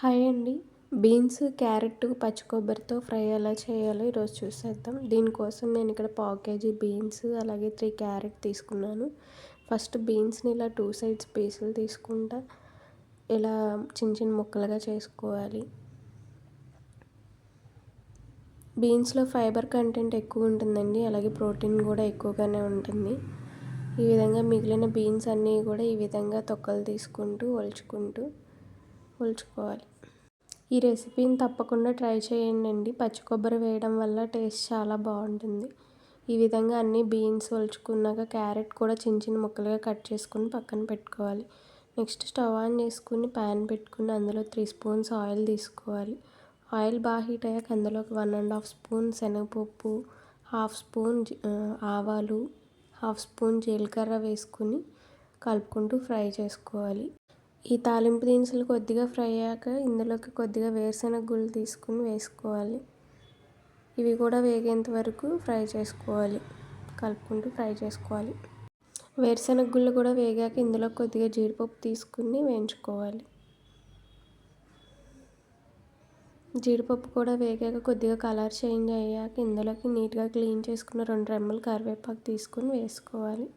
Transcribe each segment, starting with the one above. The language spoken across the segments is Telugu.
హాయ్ అండి. బీన్స్ క్యారెట్ పచ్చి కొబ్బరితో ఫ్రై ఎలా చేయాలో ఈరోజు చూసేద్దాం. దీనికోసం నేను ఇక్కడ పావు కేజీ బీన్స్ అలాగే త్రీ క్యారెట్ తీసుకున్నాను. ఫస్ట్ బీన్స్ని ఇలా టూ సైడ్స్ పీసులు తీసుకుంటా. ఇలా చిన్న చిన్న ముక్కలుగా చేసుకోవాలి. బీన్స్లో ఫైబర్ కంటెంట్ ఎక్కువ ఉంటుందండి. అలాగే ప్రోటీన్ కూడా ఎక్కువగానే ఉంటుంది. ఈ విధంగా మిగిలిన బీన్స్ అన్నీ కూడా ఈ విధంగా తొక్కలు తీసుకుంటూ ఒలుచుకుంటూ పోల్చుకోవాలి. ఈ రెసిపీని తప్పకుండా ట్రై చేయండి పచ్చి కొబ్బరి వేయడం వల్ల టేస్ట్ చాలా బాగుంటుంది. ఈ విధంగా అన్ని బీన్స్ ఒలుచుకున్నాక క్యారెట్ కూడా చిన్న చిన్న ముక్కలుగా కట్ చేసుకుని పక్కన పెట్టుకోవాలి. నెక్స్ట్ స్టవ్ ఆన్ చేసుకుని ప్యాన్ పెట్టుకుని అందులో త్రీ స్పూన్స్ ఆయిల్ తీసుకోవాలి. ఆయిల్ బాగా హీట్ అయ్యాక అందులో వన్ అండ్ హాఫ్ స్పూన్ శనగపప్పు హాఫ్ స్పూన్ ఆవాలు హాఫ్ స్పూన్ జీలకర్ర వేసుకుని కలుపుకుంటూ ఫ్రై చేసుకోవాలి. ఈ తాలింపు దినుసులు కొద్దిగా ఫ్రై అయ్యాక ఇందులోకి కొద్దిగా వేరుశనగ గుళ్ళు తీసుకుని వేసుకోవాలి. ఇవి కూడా వేగేంత వరకు ఫ్రై చేసుకోవాలి. కలుపుకుంటూ ఫ్రై చేసుకోవాలి. వేరుశనగ గుళ్ళు కూడా వేగాక ఇందులో కొద్దిగా జీడిపప్పు తీసుకుని వేయించుకోవాలి. జీడిపప్పు కూడా వేగాక కొద్దిగా కలర్ చేంజ్ అయ్యాక ఇందులోకి నీట్గా క్లీన్ చేసుకున్న రెండు రెమ్మలు కరివేపాకు తీసుకుని వేసుకోవాలి.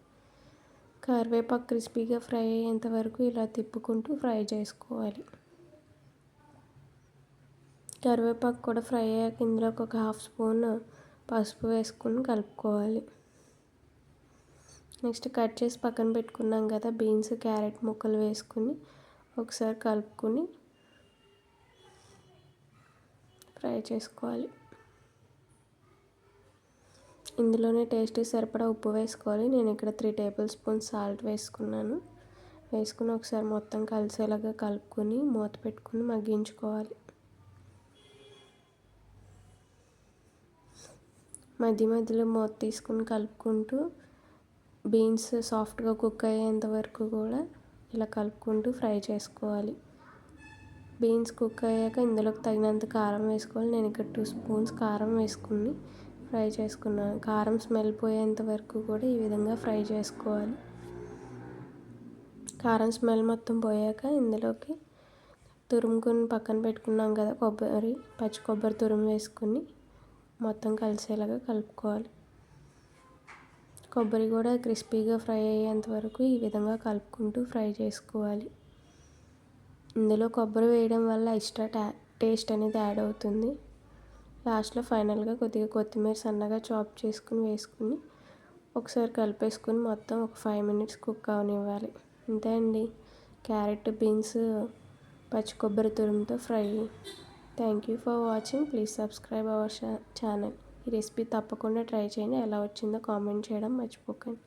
కరివేపాకు క్రిస్పీగా ఫ్రై అయ్యేంత వరకు ఇలా తిప్పుకుంటూ ఫ్రై చేసుకోవాలి. కరివేపాకు కూడా ఫ్రై అయ్యాక ఇందులోకి ఒక హాఫ్ స్పూన్ పసుపు వేసుకుని కలుపుకోవాలి. నెక్స్ట్ కట్ చేసి పక్కన పెట్టుకున్నాం కదా బీన్స్ క్యారెట్ ముక్కలు వేసుకుని ఒకసారి కలుపుకొని ఫ్రై చేసుకోవాలి. ఇందులోనే టేస్ట్ సరిపడా ఉప్పు వేసుకోవాలి. నేను ఇక్కడ త్రీ టేబుల్ స్పూన్స్ సాల్ట్ వేసుకున్నాను. వేసుకుని ఒకసారి మొత్తం కలిసేలాగా కలుపుకొని మూత పెట్టుకుని మగ్గించుకోవాలి. మధ్య మధ్యలో మూత తీసుకుని కలుపుకుంటూ బీన్స్ సాఫ్ట్గా కుక్ అయ్యేంత వరకు కూడా ఇలా కలుపుకుంటూ ఫ్రై చేసుకోవాలి. బీన్స్ కుక్ అయ్యాక ఇందులోకి తగినంత కారం వేసుకోవాలి. నేను ఇక్కడ టూ స్పూన్స్ కారం వేసుకుని ఫ్రై చేసుకున్నాను. కారం స్మెల్ పోయేంత వరకు కూడా ఈ విధంగా ఫ్రై చేసుకోవాలి. కారం స్మెల్ మొత్తం పోయాక ఇందులోకి తురుముకుని పక్కన పెట్టుకున్నాం కదా కొబ్బరి పచ్చి కొబ్బరి తురుము వేసుకుని మొత్తం కలిసేలాగా కలుపుకోవాలి. కొబ్బరి కూడా క్రిస్పీగా ఫ్రై అయ్యేంత వరకు ఈ విధంగా కలుపుకుంటూ ఫ్రై చేసుకోవాలి. ఇందులో కొబ్బరి వేయడం వల్ల ఎక్స్ట్రా టేస్ట్ అనేది యాడ్ అవుతుంది. లాస్ట్లో ఫైనల్గా కొద్దిగా కొత్తిమీర సన్నగా చాప్ చేసుకుని వేసుకుని ఒకసారి కలిపేసుకుని మొత్తం ఒక ఫైవ్ మినిట్స్ కుక్ అవనివ్వాలి. అంతే అండి. క్యారెట్ బీన్స్ పచ్చి కొబ్బరి తురుముతో fry. Thank you for watching. Please subscribe our channel. ఈ రెసిపీ తప్పకుండా ట్రై చేయండి. ఎలా వచ్చిందో కామెంట్ చేయడం మర్చిపోకండి.